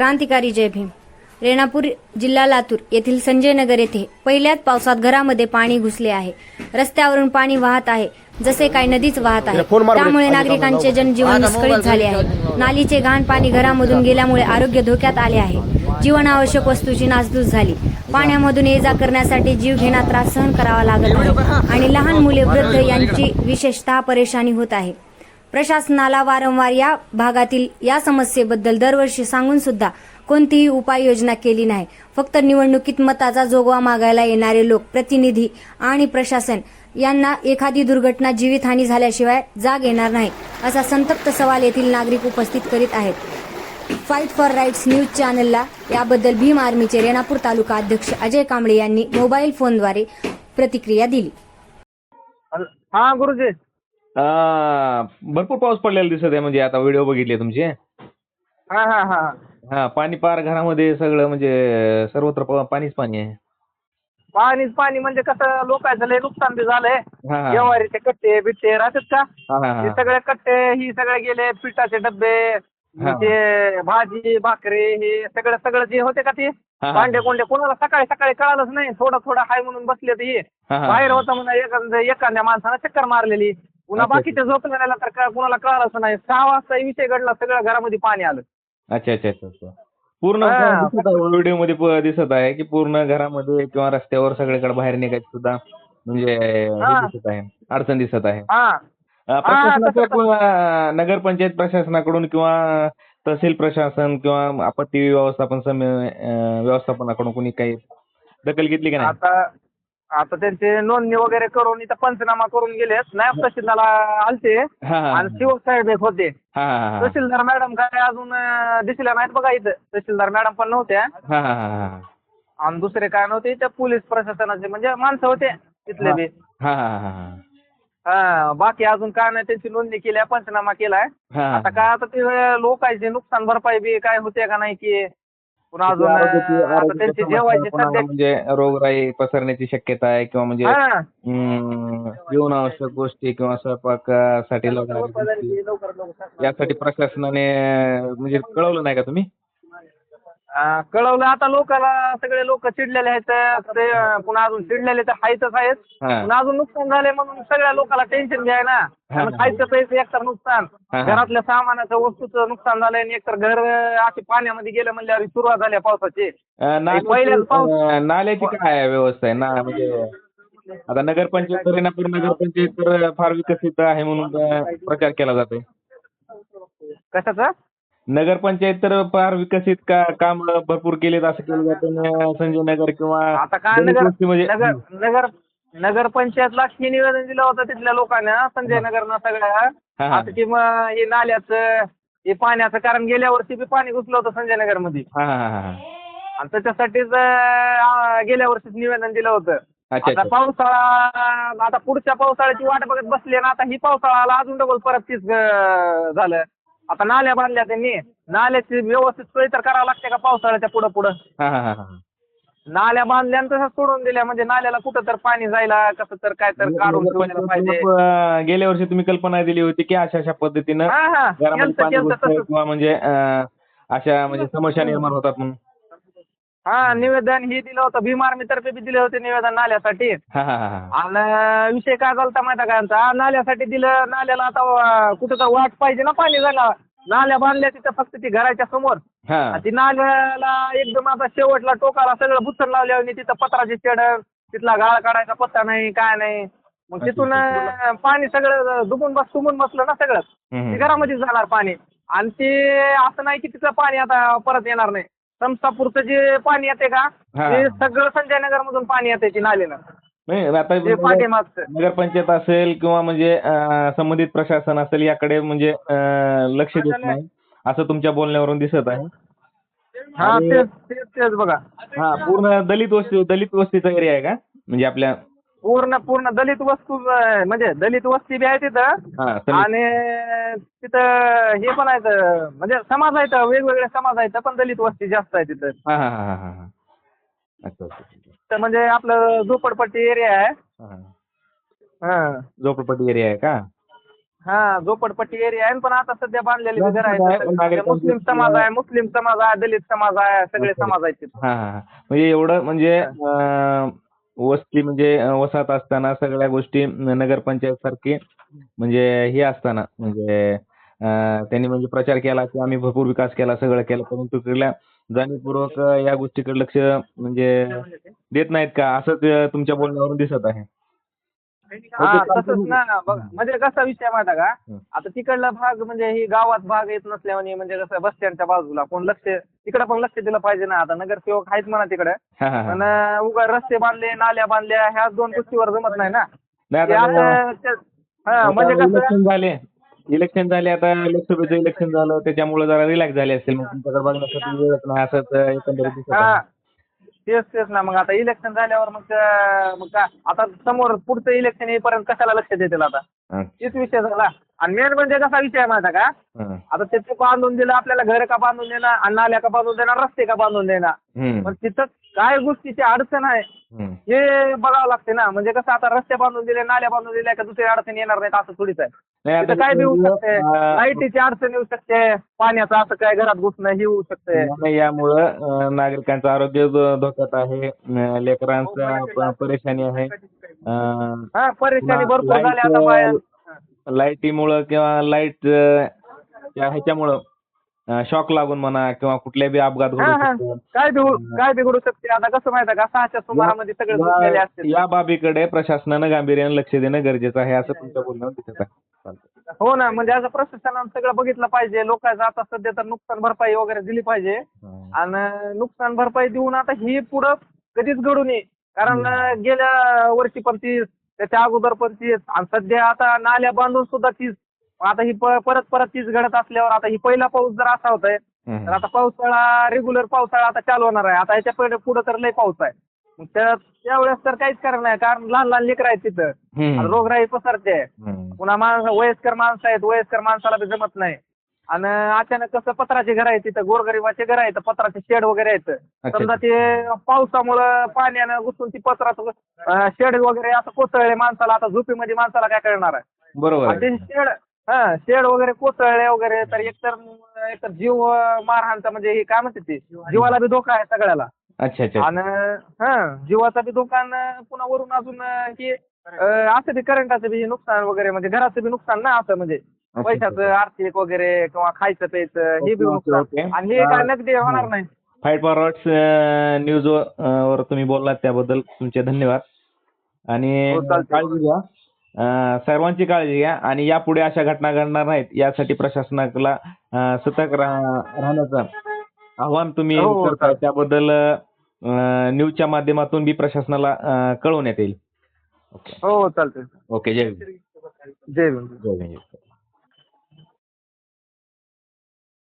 क्रांतिकारी जय भीम. रेणापूर जिल्हा लातूर येथील संजय नगर येथे पहिल्याच पावसात घरामध्ये पाणी घुसले आहे. रस्त्यावरून पाणी वाहत आहे. जसे काही नदीच वाहत आहे. त्यामुळे नागरिकांचे जनजीवन विस्कळीत झाले आहे. नालीचे घाण पाणी घरामधून गेल्यामुळे आरोग्य धोक्यात आले आहे. जीवनावश्यक वस्तूची नासधूस झाली. पाण्यामधून ये जा करण्यासाठी जीव घेणा त्रास सहन करावा लागत आहे. आणि लहान मुले वृद्ध यांची विशेषतः परेशानी होत आहे. प्रशासनाला वारंवार या भागातील या समस्येबद्दल दरवर्षी सांगून सुद्धा कोणतीही उपाययोजना केली नाही. फक्त निवडणुकीत मताचा जोगवा मागायला येणारे लोक प्रतिनिधी आणि प्रशासन यांना एखादी दुर्घटना जीवितहानी झाल्याशिवाय जाग येणार नाही असा संतप्त सवाल येथील नागरिक उपस्थित करीत आहेत. फाईट फॉर राईट्स न्यूज चॅनलला याबद्दल भीम आर्मीचे रेणापूर तालुका अध्यक्ष अजय कांबळे यांनी मोबाईल फोनद्वारे प्रतिक्रिया दिली. हा गुरुजी. आ, भरपूर पाऊस पडलेला दिसत आहे म्हणजे आता व्हिडिओ बघितले तुमचे. हा हा हा. हा पाणी पार घरामध्ये सगळं म्हणजे सर्वत्र प- पाणीच पाणी आहे. पाणीच पाणी म्हणजे कसं लोकांचं लय नुकसान बी झालंय. हा हा. जेवारीचे कट्टे बिट्टे राहतात का? हा हा हे. हा सगळे कट्टे ही सगळे गेले पिठाचे डब्बे हा. ते भाजी भाकरी हे सगळं सगळं जे होते का ते? हा. भांडे कोंडे कोणाला सकाळी सकाळी कळालंच नाही. थोडं थोडं हाय म्हणून बसले ते हे. हा, हा. बाहेर होतं म्हणून एखाद्या माणसानं चक्कर मारलेली. पुन्हा बाकीच्या झोपलेल्या तर का- कुणाला कळालंच नाही. सहा वाजता विषय घडला सगळं घरामध्ये पाणी आलं. अच्छा अच्छा अच्छा अच्छा. पूर्ण हा. व्हिडिओमध्ये प- दिसत आहे की पूर्ण घरामध्ये किंवा रस्त्यावर सगळीकडे बाहेर निघायची सुद्धा म्हणजे हे हा. दिसत आहे अडचण दिसत आहे. हा. अ, तसं- प्रशासनाच्या तसं- किंवा नगरपंचायत प्रशासनाकडून किंवा तहसील प्रशासन किंवा आपत्ती व्यवस्थापन सम अ, व्यवस्थापनाकडून कोणी काही दखल घेतली का नाही? आता आता त्यांचे नोंदणी वगैरे करून इथं पंचनामा करून गेलेत नायब तहसीलदारला आलते. हा. हा आणि शिवसाहेब एक होते. हा हा हा. तहसीलदार मॅडम काय अजून अं, दिसल्या नाहीत बघा इथं. तहसीलदार मॅडम पण नव्हत्या. हा हा हा हा. आणि दुसरे काय नव्हते त्या पोलीस प्रशासनाचे म्हणजे माणसं होते तिथले बी. हा हा हा हा. हा बाकी अजून काय नाही त्यांची नोंदणी केली पंचनामा केलाय. हा. आता काय आता ते लोकांचे नुकसान भरपाई बी काय होते का नाही की पुन्हा अजून आता त्यांची जेवायची सध्या म्हणजे रोगराई पसरण्याची शक्यता आहे किंवा म्हणजे हा. हम्म, जीवनावश्यक गोष्टी किंवा स्वयंपाकासाठी लागणाऱ्या गोष्टी. यासाठी प्रशासनाने म्हणजे कळवलं नाही का तुम्ही? कळवलं. आता लोकाला सगळे लोक चिडलेले आहेत. ते पुन्हा अजून चिडलेले तर आहेतच आहेत. पुन्हा अजून नुकसान झाले म्हणून सगळ्या लोकांना टेन्शन घ्याय ना. खायचं प्यायचं एकतर नुकसान. घरातल्या सामानाचं वस्तूचं नुकसान झालंय आणि एकतर घर अशी पाण्यामध्ये गेलं म्हणल्यावर सुरुवात झाली आहे पावसाची. पहिल्याच पाऊस- नाल्याची काय व्यवस्था आहे? ना म्हणजे आता नगरपंचायत रेणापूर नगरपंचायत तर फार विकसित आहे म्हणून प्रचार केला जातोय. कशाचं? नगरपंचायत तर फार विकसित का काम भरपूर केलेत असं केलं जातं संजय नगर किंवा आता काय नगर वस्तीमध्ये- नगर नगर नगर हे निवेदन दिलं होतं तिथल्या लोकांना संजय नगरनं सगळ्या. आता की मग हे नाल्याचं हे पाण्याचं कारण गेल्या वर्षी बी पाणी घुसलं होतं संजय नगरमध्ये. हा हा आणि त्याच्यासाठीच गेल्या वर्षीच निवेदन दिलं होतं. आता पावसाळा आता पुढच्या पावसाळ्याची वाट बघत बसली ना आता ही पावसाळा आला अजून डबल परत तीच झालं. आता नाल्या बांधल्या त्यांनी. नाल्याची व्यवस्थित सोय तर करावं लागते का पावसाळ्याच्या पुढं पुढं? हा हा हा हा. नाल्या बांधल्या आणि तसंच सोडून दिल्या. म्हणजे नाल्याला कुठं तर पाणी जायला कसं तर काय तर काढून ठेवलेलं पाहिजे. अ, गेल्या वर्षी तुम्ही कल्पना दिली होती की अशा अशा पद्धतीनं हा हा. घरामध्ये केलतं पाणी केलतं घुसतंय तसंच. किंवा म्हणजे अ, अशा म्हणजे समस्या निर्माण होतात म्हणून. हा निवेदन हे दिलं होतं. भीम आर्मी तर्फे बी दिले होते निवेदन नाल्यासाठी. हा हा हा हा. आणि विषय काय झालता माहिती का यांचा? नाल्यासाठी दिलं. नाल्याला आता कुठं तर वाट पाहिजे ना पाणी जायला नाल्या बांधल्या तिथं फक्त ती घराच्या समोर. हा. आणि ती नाल्याला एकदम आता शेवटला टोकाला सगळं बुचण लावल्यावर तिथं पत्राची चेड तिथला गाळ काढायचा पत्ता नाही काय नाही. मग तिथून अं, पाणी सगळं दुबून बस तुंबून बसलं ना सगळं. हम्म. ते घरामध्येच जाणार पाणी. आणि ते असं नाही की तिथं पाणी आता परत येणार नाही. समसापूरचं जे पाणी येते का हा. ते सगळं संजय नगर मधून पाणी येते नालीनं. नाही आता ते पाठीमागचं नगरपंचायत असेल किंवा म्हणजे अं, संबंधित प्रशासन असेल याकडे म्हणजे अं, लक्ष देत नाही. असं तुमच्या बोलण्यावरून दिसत आहे. हा आणि- तेच तेच तेच बघा. हा पूर्ण दलित वस्ती दलित वस्तीचा एरिया आहे का? म्हणजे आपल्या पूर्ण पूर्ण दलित वस्तू म्हणजे दलित वस्ती बी आहे तिथं. आणि तिथं हे पण आहेत म्हणजे समाज आहेत वेगवेगळे समाज आहेत पण दलित वस्ती जास्त आहे तिथं. तर म्हणजे आपलं झोपडपट्टी एरिया आहे हा, हा. हा झोपडपट्टी एरिया आहे का हा झोपडपट्टी एरिया आहे पण आता सध्या बांधलेली घर आहे, नागरिकांची- मुस्लिम समाज आहे मुस्लिम समाज आहे दलित समाज आहे सगळे. समाज आहेत तिथे. म्हणजे एवढं म्हणजे वस्ती म्हणजे वसाहत असताना सगळ्या गोष्टी नगरपंचायत सारखी म्हणजे हे असताना म्हणजे त्यांनी म्हणजे प्रचार केला की आम्ही भरपूर विकास केला सगळं केलं परंतु तिकडल्या जाणीवपूर्वक या गोष्टीकडे लक्ष म्हणजे देत नाहीत का? असंच तुमच्या बोलण्यावरून दिसत आहे. हा तसंच. ना बघ म्हणजे कसा विषय माहिती. का? आता तिकडला भाग म्हणजे ही गावात भाग येत नसल्याने म्हणजे कसं बस स्टँडच्या बाजूला कोण लक्ष तिकडे पण लक्ष दिलं पाहिजे ना आता नगरसेवक आहेत म्हणा तिकडे. पण उगा रस्ते बांधले नाल्या बांधल्या ह्या दोन गोष्टीवर जमत नाही ना. हा म्हणजे कसं झाले. इलेक्शन झाले आता लोकसभेचं इलेक्शन झालं त्याच्यामुळे जरा रिलॅक्स झाले असतील मग तुमच्याकडे बघण्यासाठी असंच एकंदरीत तेच तेच ना. मग आता इलेक्शन झाल्यावर मग मग का आता समोर पुढचं इलेक्शन येईपर्यंत कशाला लक्ष देतील आता? तेच विषय झाला. आणि मेन म्हणजे कसा विषय आहे आहे का? हा. आता ते ते बांधून दिलं आपल्याला घर का बांधून देणार आणि नाल्या का बांधून देणार रस्ते का बांधून देणार? पण तिथं काय गोष्टीची अडचण आहे. हे बघावं लागते ना. म्हणजे कसं आता रस्ते बांधून दिले नाल्या बांधून दिल्या का दुसरी अडचण येणार नाही असं थोडीच आहे. नाही आता तिथं काय बी होऊ शकते. अं, लाईटीची अडचण येऊ शकते. पाण्याचं असं काय घरात घुसणं हे होऊ शकते. नाही, यामुळं अं, नागरिकांचं आरोग्य धो- धोक्यात आहे. अं, लेकरांचा प- परेशानी आहे. अं, हा परेशानी भरपूर झाली आता लाईटीमुळं किंवा लाइट ह्याच्यामुळं शॉक लागून म्हणा किंवा कुठले बी अपघात घडू हा हा. काय बी होऊ- काय बिघडू शकते? आता कसं माहिती का? सहाच्या सुमारामध्ये सगळे या- असते या बाबीकडे प्रशासनानं गांभीर्यानं लक्ष देणं गरजेचं आहे असं तुमच्या बोलण्यावर दिसत आहे. चालतंय. हो ना म्हणजे असं प्रशासनानं सगळं बघितलं पाहिजे. लोकांचं आता सध्या तर नुकसान भरपाई वगैरे दिली पाहिजे. हं. आणि नुकसान भरपाई देऊन आता ही पुढं कधीच घडू नये. कारण अं, गेल्या वर्षी पण तीच त्याच्या अगोदर पण तीच. आणि सध्या आता नाल्या बांधून सुद्धा तीच. आता ही परत परत तीच घडत असल्यावर आता ही पहिला पाऊस जर असा होतोय हं. तर आता पावसाळा रेग्युलर पावसाळा आता चालू होणार आहे. आता ह्याच्या पुढे पुढे तर लय पाऊस आहे. त्यावेळेस तर काहीच करणार नाही कारण लहान लहान लेकरं आहेत तिथं. हं. रोगराई पसरते. पुन्हा माणसं वयस्कर माणसं आहेत. वयस्कर माणसाला जमत नाही. आणि अचानक कसं पत्राचे घर आहेत तिथं गोरगरिबाचे घर आहेत पत्राचे शेड वगैरे आहेत. समजा ते पावसामुळं पाण्यानं घुसून ती पत्राचं शेड वगैरे असं कोसळले माणसाला आता झोपीमध्ये माणसाला काय करणार आहे? बरोबर. ते शेड हा शेड वगैरे कोसळले वगैरे तर एकतर एकतर जीव मारहाणचा म्हणजे हे काय म्हणते ते? जीवाला बी धोका आहे सगळ्याला. अच्छा अच्छा. आणि हा जीवाचा बी धोका पुन्हा वरून अजून हे अं, असं बी करंटाचं बी नुकसान वगैरे म्हणजे घराचं बी नुकसान ना असं म्हणजे अच्छा. पैशाचं आर्थिक वगैरे किंवा खायचं प्यायचं हे बी ओके, नुकसान ओके. आणि हे काय नगदी होणार नाही फाईट फॉरवर्ड्स न्यूज वर तुम्ही बोललात त्याबद्दल तुमचे धन्यवाद आणि हो, चालतंय. काळजी घ्या अं, सर्वांची काळजी घ्या आणि यापुढे अशा घटना घडणार नाहीत यासाठी प्रशासनाला अं, सतर्क राह- राहण्याचं आव्हान तुम्ही हो, हो, करताय चालतंय. त्याबद्दल न्यूजच्या माध्यमातून बी प्रशासनाला अं, कळवण्यात येईल हो चालतंय. ओके जय भीम. जय भीम जय भीम.